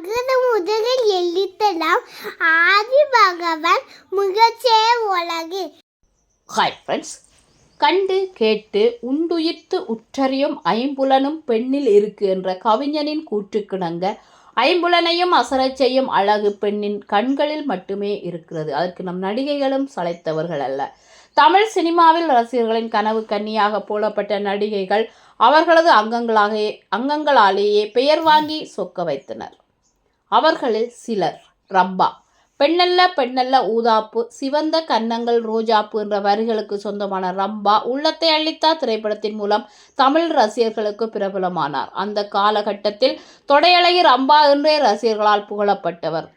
அகர முதலில் எழுத்தலாம் ஆதி பகவான் முகச்சே உலகு. ஹாய் ஃப்ரெண்ட்ஸ் கண்டு கேட்டு உண்டுயிர்த்து உற்றறியும் ஐம்புலனும் பெண்ணில் இருக்கு என்ற கவிஞனின் கூற்றுக்கிணங்க ஐம்புலனையும் அசரச் செய்யும் அழகு பெண்ணின் கண்களில் மட்டுமே இருக்கிறது. அதற்கு நம் நடிகைகளும் சளைத்தவர்கள் அல்ல. தமிழ் சினிமாவில் ரசிகர்களின் கனவு கன்னியாக போடப்பட்ட நடிகைகள் அவர்களது அங்கங்களாக அங்கங்களாலேயே பெயர் வாங்கி சொக்க வைத்தனர். அவர்களில் சிலர். ரம்பா பெண்ணல்ல பெண்ணல்ல ஊதாப்பு சிவந்த கன்னங்கள் ரோஜாப்பு என்ற வரிகளுக்கு சொந்தமான ரம்பா உள்ளத்தை அள்ளித்தா திரைப்படத்தின் மூலம் தமிழ் ரசிகர்களுக்கு பிரபலமானார். அந்த காலகட்டத்தில் தொடையழகி ரம்பா என்றே ரசிகர்களால் புகழப்பட்டவர்.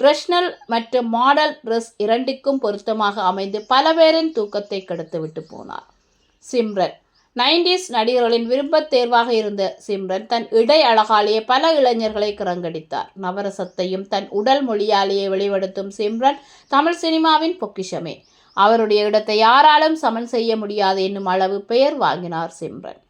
ட்ரெஷ்னல் மற்றும் மாடல் ட்ரெஸ் இரண்டிற்கும் பொருத்தமாக அமைந்து பல பேரின் தூக்கத்தை கெடுத்துவிட்டு போனார். சிம்ரன். நைன்டிஸ் நடிகர்களின் விருப்பத் தேர்வாக இருந்த சிம்ரன் தன் இடை அழகாலேயே பல இளைஞர்களை கிறங்கடித்தார் நவரசத்தையும் தன் உடல் மொழியாலேயே வெளிப்படுத்தும் சிம்ரன் தமிழ் சினிமாவின் பொக்கிஷமே. அவருடைய இடத்தை யாராலும் சமன் செய்ய முடியாது என்னும் அளவு பெயர் வாங்கினார் சிம்ரன்.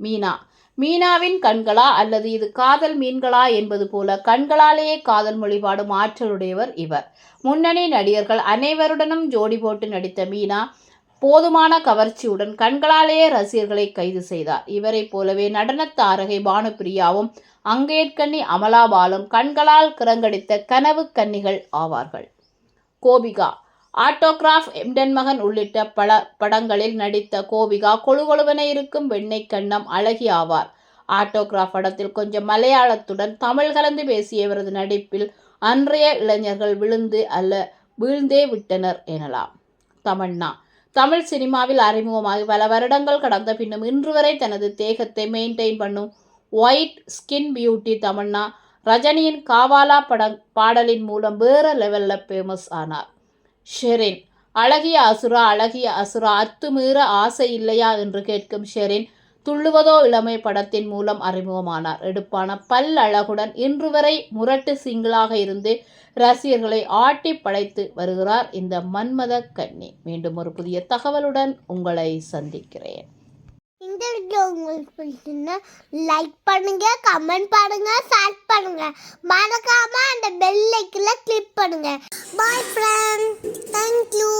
மீனா. மீனாவின் கண்களா அல்லது இது காதல் மீன்களா என்பது போல கண்களாலேயே காதல் மொழிபாடும் ஆற்றலுடையவர் இவர். முன்னணி நடிகர்கள் அனைவருடனும் ஜோடி போட்டு நடித்த மீனா போதுமான கவர்ச்சியுடன் கண்களாலேயே ரசிகர்களை கைது செய்தார். இவரைப் போலவே நடனத் தாரகை பானுப்பிரியாவும் அங்கேற்கண்ணி அமலாபாலும் கண்களால் கிரங்கடித்த கனவு கன்னிகள் ஆவார்கள். கோபிகா ஆட்டோகிராஃப் எம்டன் மகன் உள்ளிட்ட பல படங்களில் நடித்த கோபிகா கொழுகொழுவென இருக்கும் வெண்ணெய் கண்ணம் அழகி ஆவார். ஆட்டோகிராஃப் படத்தில் கொஞ்சம் மலையாளத்துடன் தமிழ் கலந்து பேசிய இவரது நடிப்பில் அன்றைய இளைஞர்கள் விழுந்து அல்ல வீழ்ந்தே விட்டனர் எனலாம். தமன்னா தமிழ் சினிமாவில் அறிமுகமாகி பல வருடங்கள் கடந்த பின்னும் இன்று வரை தனது தேகத்தை மெயின்டைன் பண்ணும் ஒயிட் ஸ்கின் பியூட்டி தமன்னா ரஜினியின் காவாலா படம் பாடலின் மூலம் வேறு லெவலில் ஃபேமஸ் ஆனார். ஷெரின் அழகிய அசுரா அழகிய அசுரா அத்துமீற ஆசை இல்லையா என்று கேட்கும் ஷெரின் துள்ளுவதோ இளமை படத்தின் மூலம் அறிமுகமானார். எடுப்பான பல் அழகுடன் இன்று வரை முரட்டு சிங்களாக இருந்து ரசிகர்களை ஆட்டி படைத்து வருகிறார் இந்த மன்மத கன்னி. மீண்டும் ஒரு புதிய தகவலுடன் உங்களை சந்திக்கிறேன். இந்த வீடியோ உங்களுக்கு பிடிச்சிருந்தா லைக் பண்ணுங்க கமெண்ட் பண்ணுங்க ஷேர் பண்ணுங்க. மறக்காம அந்த பெல் ஐக்கன்ல கிளிக் பண்ணுங்க. பாய் ஃப்ரெண்ட் தேங்க்யூ